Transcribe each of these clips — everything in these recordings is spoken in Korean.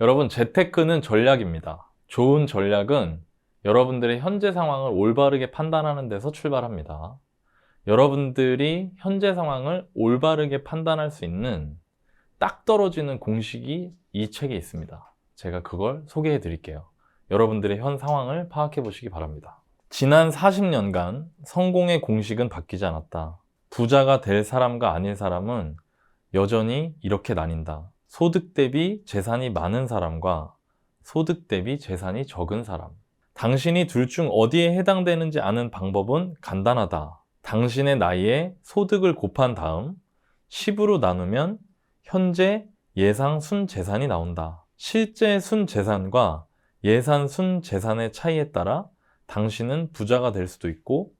여러분, 재테크는 전략입니다. 좋은 전략은 여러분들의 현재 상황을 올바르게 판단하는 데서 출발합니다. 여러분들이 현재 상황을 올바르게 판단할 수 있는 딱 떨어지는 공식이 이 책에 있습니다. 제가 그걸 소개해 드릴게요. 여러분들의 현 상황을 파악해 보시기 바랍니다. 지난 40년간 성공의 공식은 바뀌지 않았다. 부자가 될 사람과 아닐 사람은 여전히 이렇게 나뉜다. 소득 대비 재산이 많은 사람과 소득 대비 재산이 적은 사람. 당신이 둘 중 어디에 해당되는지 아는 방법은 간단하다. 당신의 나이에 소득을 곱한 다음 10으로 나누면 현재 예상 순 재산이 나온다. 실제 순 재산과 예산 순 재산의 차이에 따라 당신은 부자가 될 수도 있고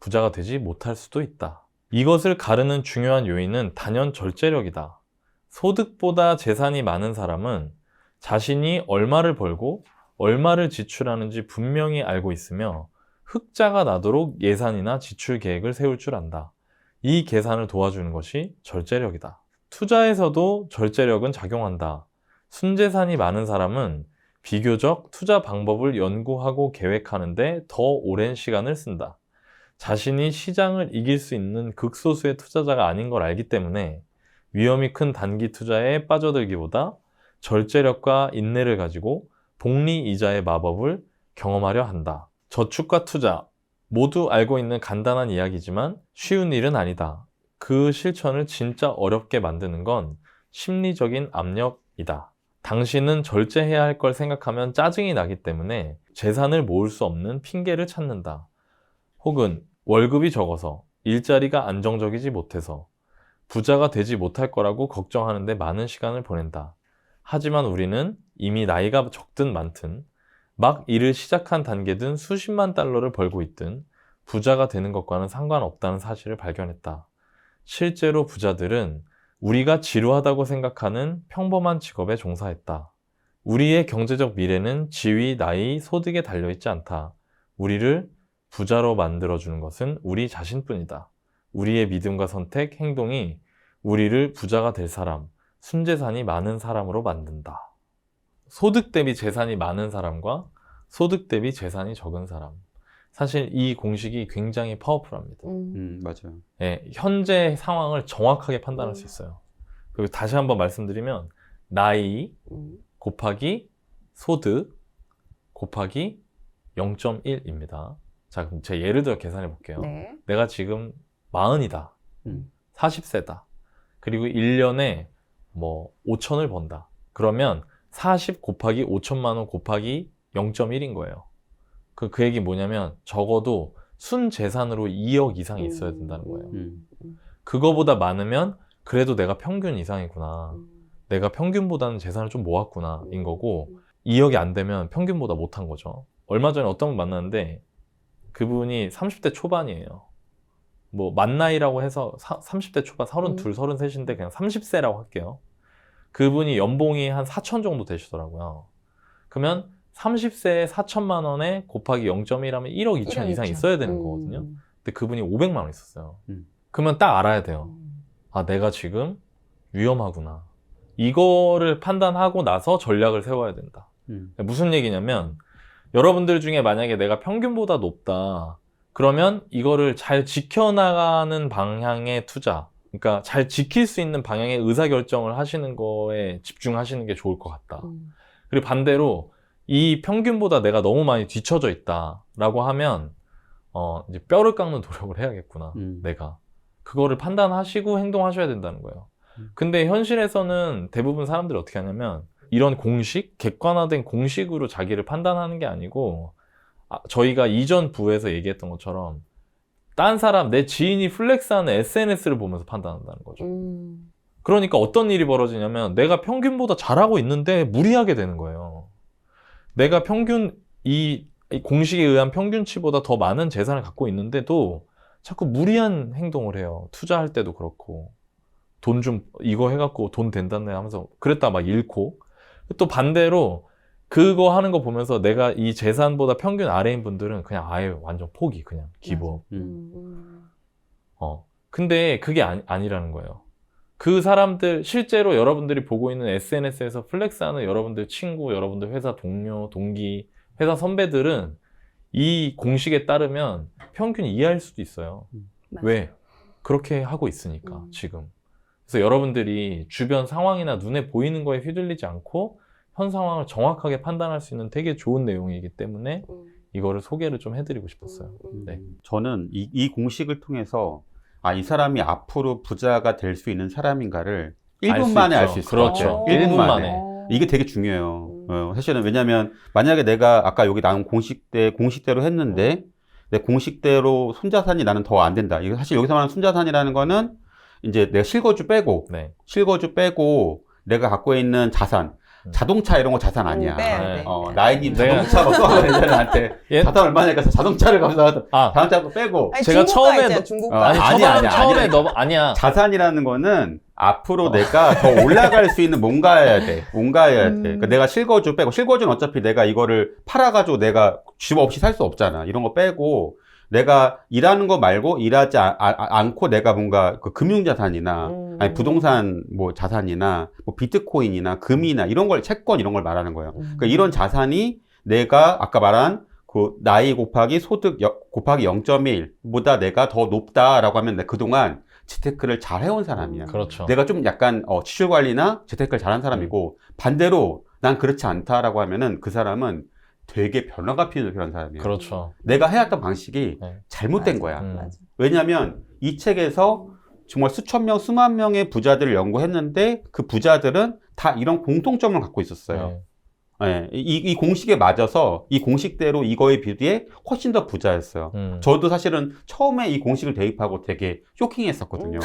부자가 되지 못할 수도 있다. 이것을 가르는 중요한 요인은 단연 절제력이다. 소득보다 재산이 많은 사람은 자신이 얼마를 벌고 얼마를 지출하는지 분명히 알고 있으며 흑자가 나도록 예산이나 지출 계획을 세울 줄 안다. 이 계산을 도와주는 것이 절제력이다. 투자에서도 절제력은 작용한다. 순재산이 많은 사람은 비교적 투자 방법을 연구하고 계획하는데 더 오랜 시간을 쓴다. 자신이 시장을 이길 수 있는 극소수의 투자자가 아닌 걸 알기 때문에 위험이 큰 단기 투자에 빠져들기보다 절제력과 인내를 가지고 복리 이자의 마법을 경험하려 한다. 저축과 투자 모두 알고 있는 간단한 이야기지만 쉬운 일은 아니다. 그 실천을 진짜 어렵게 만드는 건 심리적인 압력이다. 당신은 절제해야 할 걸 생각하면 짜증이 나기 때문에 재산을 모을 수 없는 핑계를 찾는다. 혹은 월급이 적어서 일자리가 안정적이지 못해서 부자가 되지 못할 거라고 걱정하는데 많은 시간을 보낸다. 하지만 우리는 이미 나이가 적든 많든 막 일을 시작한 단계든 수십만 달러를 벌고 있든 부자가 되는 것과는 상관없다는 사실을 발견했다. 실제로 부자들은 우리가 지루하다고 생각하는 평범한 직업에 종사했다. 우리의 경제적 미래는 지위, 나이, 소득에 달려있지 않다. 우리를 부자로 만들어주는 것은 우리 자신뿐이다. 우리의 믿음과 선택, 행동이 우리를 부자가 될 사람, 순재산이 많은 사람으로 만든다. 소득 대비 재산이 많은 사람과 소득 대비 재산이 적은 사람. 사실 이 공식이 굉장히 파워풀합니다. 음. 음, 맞아요. 예, 현재 상황을 정확하게 판단할 수 있어요. 그리고 다시 한번 말씀드리면 나이 음. 곱하기 소득 곱하기 0.1입니다. 자, 그럼 제가 예를 들어 계산해 볼게요. 네. 내가 지금 40이다. 음. 40세다. 그리고 1년에 뭐 5천을 번다. 그러면 40 곱하기 5천만 원 곱하기 0.1인 거예요. 그, 그 얘기 뭐냐면 적어도 순 재산으로 2억 이상이 있어야 된다는 거예요. 음. 그거보다 많으면 그래도 내가 평균 이상이구나. 음. 내가 평균보다는 재산을 좀 모았구나. 인 거고 2억이 안 되면 평균보다 못한 거죠. 얼마 전에 어떤 분 만났는데 그분이 30대 초반이에요. 뭐 만 나이라고 해서 사- 30대 초반 32, 33인데 그냥 30세라고 할게요. 그분이 연봉이 한 4천 정도 되시더라고요. 그러면 30세에 4천만 원에 곱하기 0.1하면 1억 2천 이상 있어야 되는 음. 거거든요. 근데 그분이 500만 원 있었어요. 음. 그러면 딱 알아야 돼요. 음. 아, 내가 지금 위험하구나. 이거를 판단하고 나서 전략을 세워야 된다. 음. 무슨 얘기냐면, 여러분들 중에 만약에 내가 평균보다 높다. 그러면 이거를 잘 지켜나가는 방향의 투자. 그러니까 잘 지킬 수 있는 방향의 의사결정을 하시는 거에 집중하시는 게 좋을 것 같다. 음. 그리고 반대로 이 평균보다 내가 너무 많이 뒤쳐져 있다라고 하면 어 이제 뼈를 깎는 노력을 해야겠구나 음. 내가 그거를 판단하시고 행동하셔야 된다는 거예요. 음. 근데 현실에서는 대부분 사람들이 어떻게 하냐면 이런 공식 객관화된 공식으로 자기를 판단하는 게 아니고 아, 저희가 이전 부에서 얘기했던 것처럼 딴 사람 내 지인이 플렉스하는 SNS를 보면서 판단한다는 거죠. 음. 그러니까 어떤 일이 벌어지냐면 내가 평균보다 잘하고 있는데 무리하게 되는 거예요. 내가 평균 이, 이 공식에 의한 평균치보다 더 많은 재산을 갖고 있는데도 자꾸 무리한 행동을 해요. 투자할 때도 그렇고 돈 좀 이거 해갖고 돈 된다네 하면서 그랬다 막 잃고 또 반대로 그거 하는 거 보면서 내가 이 재산보다 평균 아래인 분들은 그냥 아예 완전 포기 그냥 기부업. 음. 음. 어. 근데 그게 아니, 아니라는 거예요. 그 사람들 실제로 여러분들이 보고 있는 SNS에서 플렉스하는 여러분들 친구, 여러분들 회사 동료, 동기, 회사 선배들은 이 공식에 따르면 평균 이하일 수도 있어요. 맞아요. 왜? 그렇게 하고 있으니까 음. 지금. 그래서 여러분들이 주변 상황이나 눈에 보이는 거에 휘둘리지 않고 현 상황을 정확하게 판단할 수 있는 되게 좋은 내용이기 때문에 음, 이거를 소개를 좀 해드리고 싶었어요. 음, 네. 저는 이, 이 공식을 통해서 아, 이 사람이 앞으로 부자가 될 수 있는 사람인가를 알 1분 수 만에 알. 수 있을 그렇죠. 것 같아요. 일 1분 분 만에. 만에. 어. 이게 되게 중요해요. 음. 어, 사실은 왜냐면 만약에 내가 아까 여기 나온 공식대 공식대로 했는데 내 공식대로 손자산이 나는 더 안 된다. 이거 사실 여기서 말하는 손자산이라는 거는 이제 내가 실거주 빼고 네. 실거주 빼고 내가 갖고 있는 자산, 음. 자동차 이런 거 자산 아니야. 음, 네. 돼. 어, 나인이 내가- 자동차로 쏘아내 나한테 예? 자산 얼마냐 해서 자동차를 가서 아, 자동차 빼고 아니, 제가 중고가 처음에 있잖아, 너- 중고가. 어, 아니, 아니야, 처음에, 아니야, 처음에 아니야. 너, 아니야. 자산이라는 거는 앞으로 어. 내가 더 올라갈 수 있는 뭔가여야 돼. 뭔가여야 돼. 음. 그러니까 내가 실거주 빼고 실거주는 어차피 내가 이거를 팔아가지고 내가 집 없이 살 수 없잖아. 이런 거 빼고 내가 일하는 거 말고 일하지 아- 아- 않고 내가 뭔가 그 금융자산이나 음. 아니 부동산 뭐 자산이나 뭐 비트코인이나 금이나 이런 걸 채권 이런 걸 말하는 거예요. 음. 그러니까 이런 자산이 내가 아까 말한 그 나이 곱하기 소득 여- 곱하기 0.1보다 내가 더 높다라고 하면 내가 그동안 재테크를 잘 해온 사람이야. 그렇죠. 내가 좀 약간 어, 지출 관리나 재테크를 잘한 사람이고 반대로 난 그렇지 않다라고 하면은 그 사람은 되게 변화가 필요한 사람이야. 그렇죠. 내가 해왔던 방식이 네. 잘못된 맞아. 거야. 음. 맞아. 왜냐하면 이 책에서 정말 수천 명, 수만 명의 부자들을 연구했는데 그 부자들은 다 이런 공통점을 갖고 있었어요. 네. 예, 이, 이 공식에 맞아서 이 공식대로 이거에 비해 훨씬 더 부자였어요. 음. 저도 사실은 처음에 이 공식을 대입하고 되게 쇼킹했었거든요.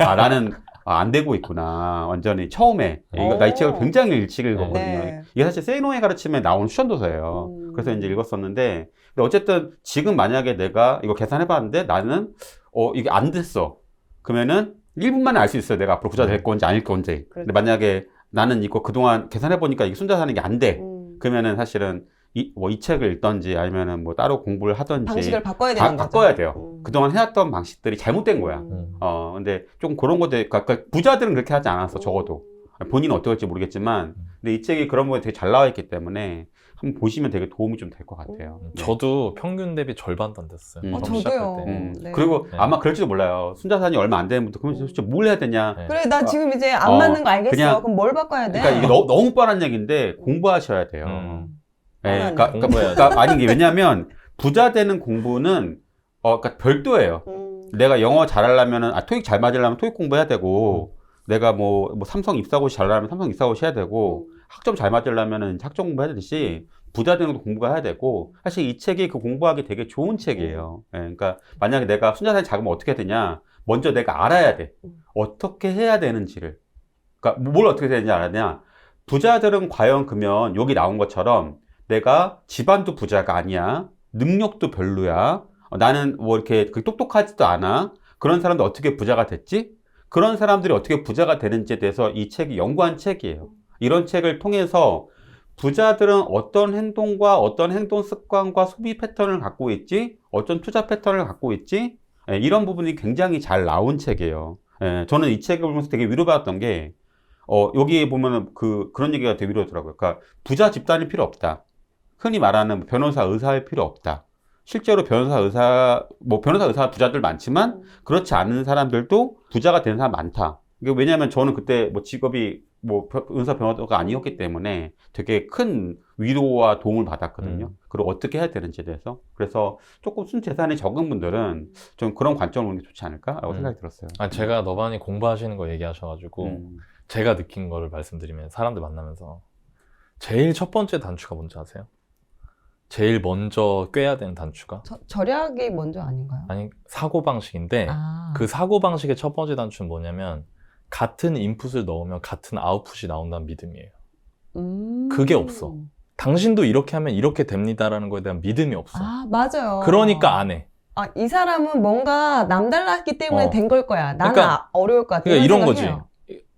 아, 나는 아, 안 되고 있구나. 완전히 처음에. 이거, 나 이 책을 오. 굉장히 일찍 읽었거든요. 네. 이게 사실 세이노의 가르침에 나온 추천도서예요. 음. 그래서 이제 읽었었는데, 근데 어쨌든 지금 만약에 내가 이거 계산해봤는데 나는 어, 이게 안 됐어. 그러면은 1분 만에 알 수 있어요. 내가 앞으로 부자 될 건지 아닐 건지. 근데 그렇죠. 만약에 나는 이거 그동안 계산해 보니까 이게 순자 사는 게 안 돼. 음. 그러면은 사실은 이, 뭐 이 책을 읽던지 아니면은 뭐 따로 공부를 하던지 방식을 바꿔야 바, 되는 거죠. 바꿔야 돼요. 음. 그동안 해왔던 방식들이 잘못된 거야. 음. 어, 근데 좀 그런 것들, 그러니까 부자들은 그렇게 하지 않았어, 적어도. 본인은 어떻게 할지 모르겠지만, 근데 이 책이 그런 부분에 되게 잘 나와 있기 때문에 한번 보시면 되게 도움이 좀 될 것 같아요. 음, 네. 저도 평균 대비 절반도 안 됐어요. 음. 어, 처음 저도요. 때. 음, 네. 그리고 네. 아마 그럴지도 몰라요. 순자산이 얼마 안 되는 분들, 그러면 도대체 뭘 해야 되냐. 네. 그래, 나 지금 이제 안 어, 맞는 거 알겠어. 그냥- 그럼 뭘 바꿔야 돼? 그러니까 이게 너무, 너무 뻔한 얘기인데 공부하셔야 돼요. 음. 예, 뻔하네. 그러니까, 그러니까, 공부해야 그러니까 아니, 이게 왜냐면 부자 되는 공부는, 어, 그러니까 별도예요. 음. 내가 영어 잘하려면은 아 토익 잘 맞으려면 토익 공부해야 되고 내가 뭐, 뭐 삼성 입사고시 잘하려면 삼성 입사고시 해야 되고 학점 잘 맞으려면은 학점 공부해야 되듯이 부자 되는 것도 공부가 해야 되고 사실 이 책이 그 공부하기 되게 좋은 책이에요. 예, 그러니까 만약에 내가 순자산이 작으면 어떻게 해야 되냐 먼저 내가 알아야 돼. 음. 어떻게 해야 되는지를. 그러니까 뭘 어떻게 해야 되는지 알아야 부자들은 과연 그러면 여기 나온 것처럼 내가 집안도 부자가 아니야. 능력도 별로야. 어, 나는 뭐 이렇게 그 똑똑하지도 않아. 그런 사람들 어떻게 부자가 됐지? 그런 사람들이 어떻게 부자가 되는지에 대해서 이 책이 연구한 책이에요. 이런 책을 통해서 부자들은 어떤 행동과 어떤 행동 습관과 소비 패턴을 갖고 있지? 어떤 투자 패턴을 갖고 있지? 예, 이런 부분이 굉장히 잘 나온 책이에요. 예, 저는 이 책을 보면서 되게 위로받았던 게, 어, 여기에 보면은 그, 그런 얘기가 되게 위로더라고요. 그러니까 부자 집단이 필요 없다. 흔히 말하는 변호사, 의사할 필요 없다. 실제로 변호사, 의사, 뭐 변호사, 의사 부자들 많지만 그렇지 않은 사람들도 부자가 되는 사람 많다. 왜냐하면 저는 그때 뭐 직업이 뭐 변- 의사 변호사가 아니었기 때문에 되게 큰 위로와 도움을 받았거든요. 음. 그리고 어떻게 해야 되는지에 대해서. 그래서 조금 순 재산이 적은 분들은 좀 그런 관점을 보는 게 좋지 않을까라고 음. 생각이 들었어요. 아, 제가 너반이 공부하시는 거 얘기하셔가지고 음. 제가 느낀 거를 말씀드리면 사람들 만나면서 제일 첫 번째 단추가 뭔지 아세요? 제일 먼저 꿰야 되는 단추가 저- 절약이 먼저 아닌가요? 아니 사고 방식인데 아. 그 사고 방식의 첫 번째 단추는 뭐냐면 같은 인풋을 넣으면 같은 아웃풋이 나온다는 믿음이에요. 음. 그게 없어. 당신도 이렇게 하면 이렇게 됩니다라는 거에 대한 믿음이 없어. 아, 맞아요. 그러니까 안 해. 아, 이 사람은 뭔가 남달랐기 때문에 어. 된 걸 거야. 나는 그러니까- 아- 어려울 것 같아. 그러니까 이런 거지.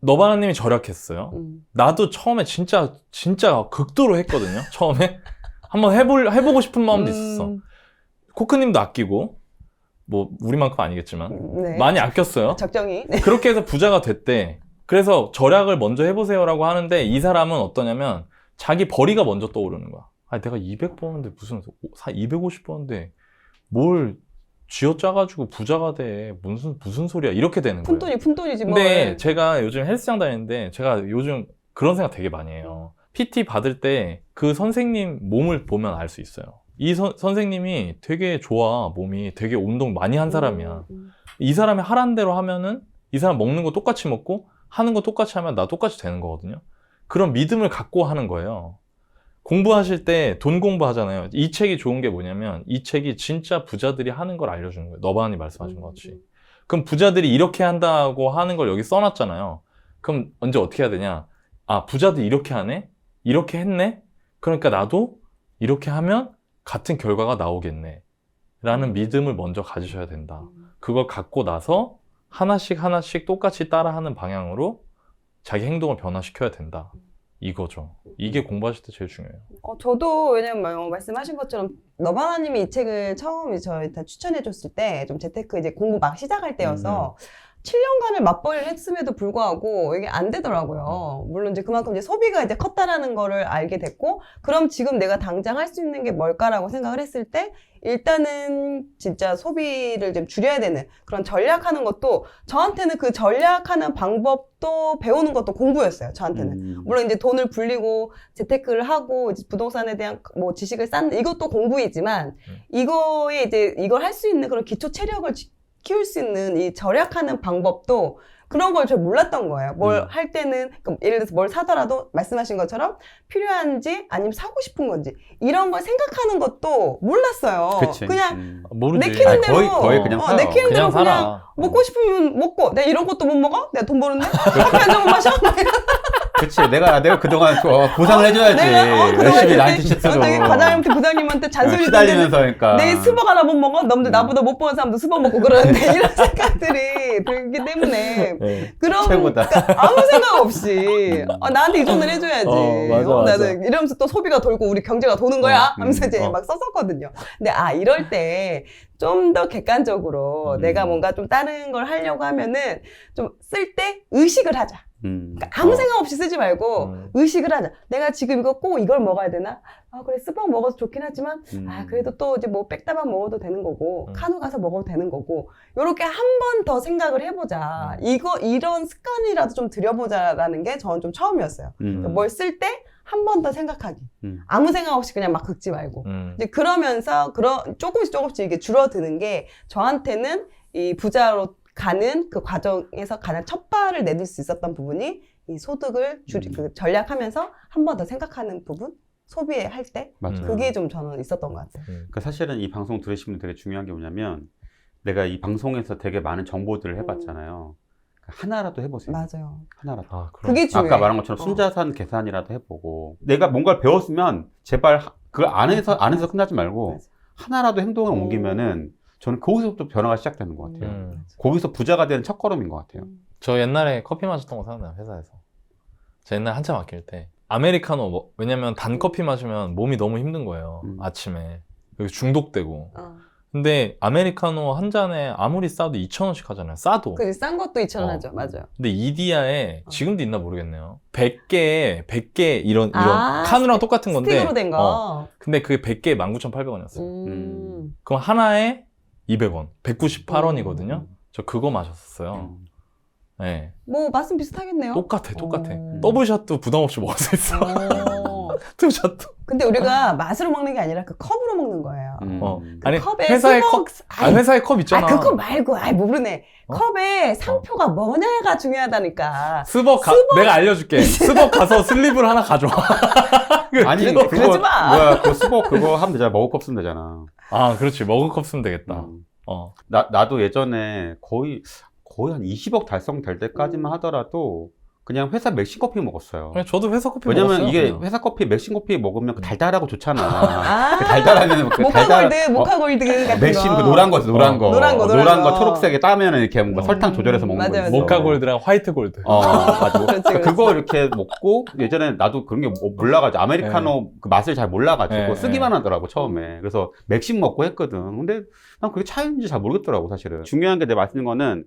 너바나님이 절약했어요. 음. 나도 처음에 진짜 진짜 극도로 했거든요. 처음에 한번 해볼 해보고 싶은 마음도 있었어. 음. 코크님도 아끼고 뭐 우리만큼 아니겠지만 네. 많이 아꼈어요. 적정히. 네. 그렇게 해서 부자가 됐대. 그래서 절약을 먼저 해보세요라고 하는데 이 사람은 어떠냐면 자기 벌이가 먼저 떠오르는 거야. 아, 내가 200 버는데 무슨 250 버는데 뭘 쥐어짜가지고 부자가 돼 무슨 무슨 소리야 이렇게 되는 거예요. 푼돈이 푼돈이지 뭐. 근데 제가 요즘 헬스장 다니는데 제가 요즘 그런 생각 되게 많이 해요. PT 받을 때 그 선생님 몸을 보면 알 수 있어요. 이 선, 선생님이 되게 좋아 몸이 되게 운동 많이 한 사람이야. 음, 이 사람이 하란 대로 하면은 이 사람 먹는 거 똑같이 먹고 하는 거 똑같이 하면 나 똑같이 되는 거거든요. 그런 믿음을 갖고 하는 거예요. 공부하실 때 돈 공부하잖아요. 이 책이 좋은 게 뭐냐면 이 책이 진짜 부자들이 하는 걸 알려주는 거예요. 너반이 말씀하신 것 같이. 그럼 부자들이 이렇게 한다고 하는 걸 여기 써놨잖아요. 그럼 언제 어떻게 해야 되냐? 아, 부자들이 이렇게 하네? 이렇게 했네? 그러니까 나도 이렇게 하면 같은 결과가 나오겠네. 라는 믿음을 먼저 가지셔야 된다. 그걸 갖고 나서 하나씩 하나씩 똑같이 따라하는 방향으로 자기 행동을 변화시켜야 된다. 이거죠. 이게 공부하실 때 제일 중요해요. 어, 저도 왜냐면 뭐 말씀하신 것처럼 너바나님이 이 책을 처음 저희한테 추천해줬을 때 좀 재테크 이제 공부 막 시작할 때여서 7년간을 맞벌이를 했음에도 불구하고 이게 안 되더라고요. 물론 이제 그만큼 이제 소비가 이제 컸다라는 거를 알게 됐고, 그럼 지금 내가 당장 할 수 있는 게 뭘까라고 생각을 했을 때, 일단은 진짜 소비를 좀 줄여야 되는 그런 전략하는 것도 저한테는 그 전략하는 방법도 배우는 것도 공부였어요. 저한테는. 음. 물론 이제 돈을 불리고 재테크를 하고 부동산에 대한 뭐 지식을 쌓는 이것도 공부이지만 음. 이거에 이제 이걸 할 수 있는 그런 기초 체력을 지- 키울 수 있는 이 절약하는 방법도 그런 걸 잘 몰랐던 거예요. 뭘 음. 할 때는 그러니까 예를 들어서 뭘 사더라도 말씀하신 것처럼 필요한지 아니면 사고 싶은 건지 이런 걸 생각하는 것도 몰랐어요. 그치. 그냥 음. 모르지. 내 키는 아니, 대로 거의- 거의 그냥 어, 사요. 내키는 대로 그냥 그냥 살아. 먹고 싶으면 먹고 내가 이런 것도 못 먹어? 내가 돈 버는데 커피 한잔 마셔? 그치. 내가, 내가 그동안 어, 보상을 해줘야지. 내가 어, 그동안 열심히 되게- 나한테 시트로. 어, 되게 과장님한테 부장님한테 잔소리 시달리면서 그러니까. 내 스벅 하나 못 먹어? 남들 음. 나보다 못 보는 사람도 스벅 먹고 그러는데 이런 생각들이 들기 때문에 네. 그런 최고다. 그러니까 아무 생각 없이 아, 나한테 이 돈을 해줘야지. 어, 맞아, 어, 맞아. 나는 이러면서 또 소비가 돌고 우리 경제가 도는 거야 어, 하면서 음, 이제 어. 막 썼었거든요. 근데 아 이럴 때 좀 더 객관적으로 음. 내가 뭔가 좀 다른 걸 하려고 하면은 좀 쓸 때 의식을 하자. 음. 그러니까 아무 어. 생각 없이 쓰지 말고 음. 의식을 하자. 내가 지금 이거 꼭 이걸 먹어야 되나? 아 그래 스벅 먹어서 좋긴 하지만 음. 아 그래도 또 이제 뭐 백다방 먹어도 되는 거고 음. 카누 가서 먹어도 되는 거고 요렇게 한 번 더 생각을 해보자. 음. 이거 이런 습관이라도 좀 들여보자라는 게 저는 좀 처음이었어요. 음. 뭘 쓸 때 한 번 더 생각하기. 음. 아무 생각 없이 그냥 막 긁지 말고. 음. 이제 그러면서 그런 조금씩 조금씩 이게 줄어드는 게 저한테는 이 부자로 가는 그 과정에서 가장 첫 발을 내딜 수 있었던 부분이 이 소득을 줄이 음. 그 전략하면서 한 번 더 생각하는 부분 소비할 때 맞아요. 음. 그게 좀 저는 있었던 것 같아요. 음. 그 사실은 이 방송 들으시면 되게 중요한 게 뭐냐면 내가 이 방송에서 되게 많은 정보들을 해봤잖아요. 하나라도 해보세요. 맞아요. 하나라도. 아, 그럼. 그게 중요해. 아까 말한 것처럼 어. 순자산 계산이라도 해보고 내가 뭔가를 배웠으면 제발 하- 그 안에서 안에서 끝나지 말고 맞아. 하나라도 행동을 음. 옮기면은 저는 거기서부터 변화가 시작되는 것 같아요. 음. 거기서 부자가 되는 첫걸음인 것 같아요. 저 옛날에 커피 마셨던 거 생각나요, 회사에서. 저 옛날 한참 아낄 때. 아메리카노, 뭐- 왜냐면 단 커피 마시면 몸이 너무 힘든 거예요. 음. 아침에. 그리고 중독되고. 어. 근데 아메리카노 한 잔에 아무리 싸도 2,000원씩 하잖아요. 싸도. 그싼 것도 2천 원 어. 하죠. 맞아요. 근데 이디야에 어. 지금도 있나 모르겠네요. 100개, 100개 이런, 이런 아, 카누랑 똑같은 건데. 스틱으로 된 거. 어, 근데 그게 100개에 19,800원이었어요. 음. 그럼 하나에 200원, 198원이거든요. 저 그거 마셨었어요. 음. 네. 뭐 맛은 비슷하겠네요. 똑같아, 똑같아. 어. 더블샷도 부담 없이 먹을 수 있어. 어. 투샷도. 근데 우리가 맛으로 먹는 게 아니라 그 컵으로 먹는 거예요. 음. 어. 그 아니, 컵에 회사에 수박- 컵, 아, 회사에 컵 있잖아. 아, 그거 말고, 아이, 모르네. 어? 컵에 상표가 뭐냐가 중요하다니까. 스벅, 가, 내가 알려줄게. 스벅 가서 슬립을 하나 가져와. 아니 그러지 그거 마. 뭐야 그 수복 그거 하면 되잖아 먹을 컵 쓰면 되잖아. 아, 그렇지. 먹은 컵 쓰면 되겠다. 음. 어. 나 나도 예전에 거의 거의 한 20억 달성될 때까지만 하더라도 그냥 회사 맥심 커피 먹었어요. 그냥 저도 회사 커피 왜냐면 먹었어요. 이게 그냥. 회사 커피 맥심 커피 먹으면 그 달달하고 좋잖아. 아, 그 달달하면 그 모카 달달- 골드, 어, 모카 골드 같은 맥심 거. 그 노란 거 있어, 노란 어, 거. 노란 거, 노란 거. 초록색에 따면 이렇게 뭔가 음. 설탕 조절해서 먹는 맞아요, 거 있어. 맞아요. 모카 골드랑 화이트 골드. 어, 맞아. 그렇지, 그러니까 그렇지. 그거 이렇게 먹고 예전에 나도 그런 게 뭐- 몰라가지고 아메리카노 그 맛을 잘 몰라가지고 네, 쓰기만 하더라고 처음에. 그래서 맥심 먹고 했거든. 근데 난 그게 차이인지 잘 모르겠더라고 사실은. 중요한 게 내가 말씀드린 거는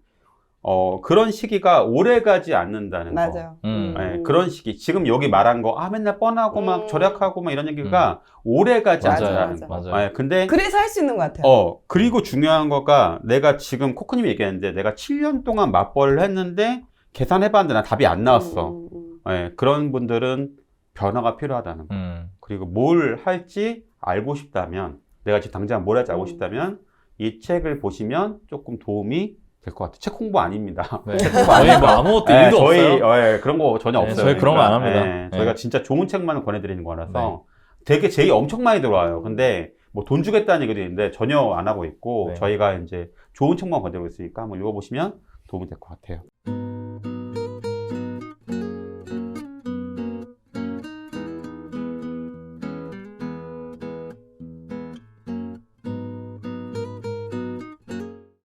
어 그런 시기가 오래 가지 않는다는 거. 맞아요. 음. 네, 그런 시기. 지금 여기 말한 거, 아, 맨날 뻔하고 막 음. 절약하고 막 이런 얘기가 오래 가지 맞아요, 않는다는 맞아요. 거. 맞아요. 네, 근데, 그래서 할 수 있는 것 같아요. 어, 그리고 중요한 거가 내가 지금 코코님이 얘기했는데 내가 7년 동안 맞벌이를 했는데 계산해봤는데 난 답이 안 나왔어. 음, 음, 음. 네, 그런 분들은 변화가 필요하다는 거. 음. 그리고 뭘 할지 알고 싶다면, 내가 지금 당장 뭘 할지 알고 음. 싶다면 이 책을 보시면 조금 도움이 될 것 같아요. 책 홍보 아닙니다. 네. 책 홍보 저희 아닙니다. 뭐 아무것도 네, 일도 저희 없어요. 어, 예, 그런 거 전혀 네, 없어요. 저희 그런 거안 합니다. 예, 네. 저희가 진짜 좋은 책만을 권해드리는 거라서 네. 되게 제의 엄청 많이 들어와요. 근데 뭐 돈 주겠다는 얘기도 있는데 전혀 안 하고 있고 네. 저희가 이제 좋은 책만 권해드리고 있으니까 한번 읽어보시면 도움이 될 것 같아요.